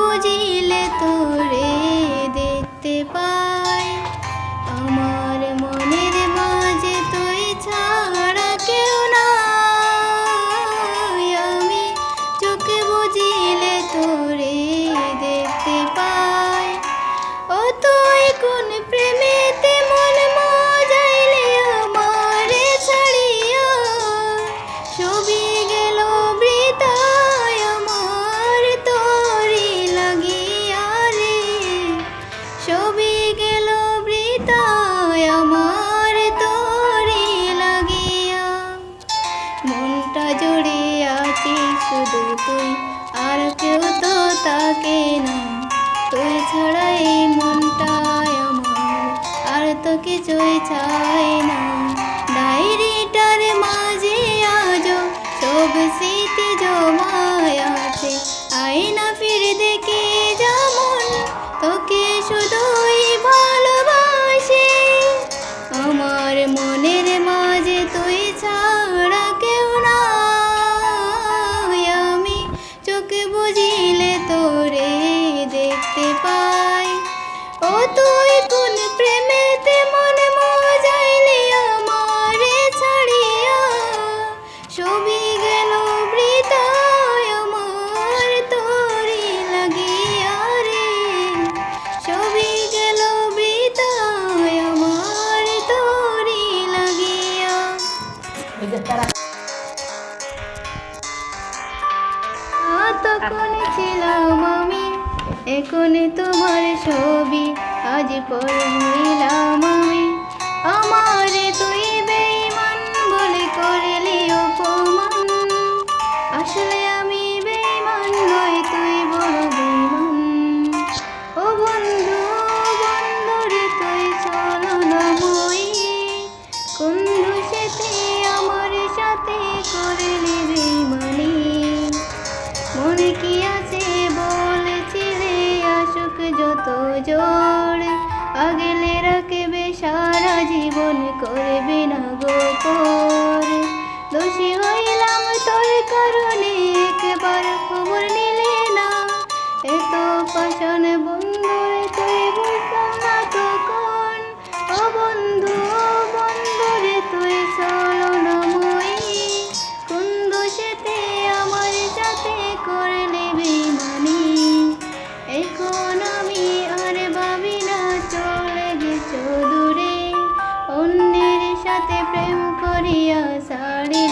বুঝিলে তোরে দেখতে পাই। আমার মনের মাঝে তুই ছাড়া কেউ না আমি চোখে বুঝিলে তোরে দেখতে পাই। ও তুই কোন প্রেমেতে মন মজাইলে আমার ছাড়িয়া ছবি গে তুই, আর কেউ তো তাকে না। তুই ছাড়াই এই মনটায় আমার, আর তো কিছুই চাই না। ডায়েরিটার মাঝে আজ সব স্মৃতি জমা তখন ছিলাম আমি। এখন তোমার ছবি, আজ পর হইলাম আমি। আমারে তুই বেইমান বলে করলি অপমান। আসলে আমি বেইমান নই, তুই বড় বেইমান ও বন্ধু বন্ধুরে তুই চলো না মই কোন আমার সাথে করলি মনে কি আছে? যত জোর সাড়িয়া সাড়ি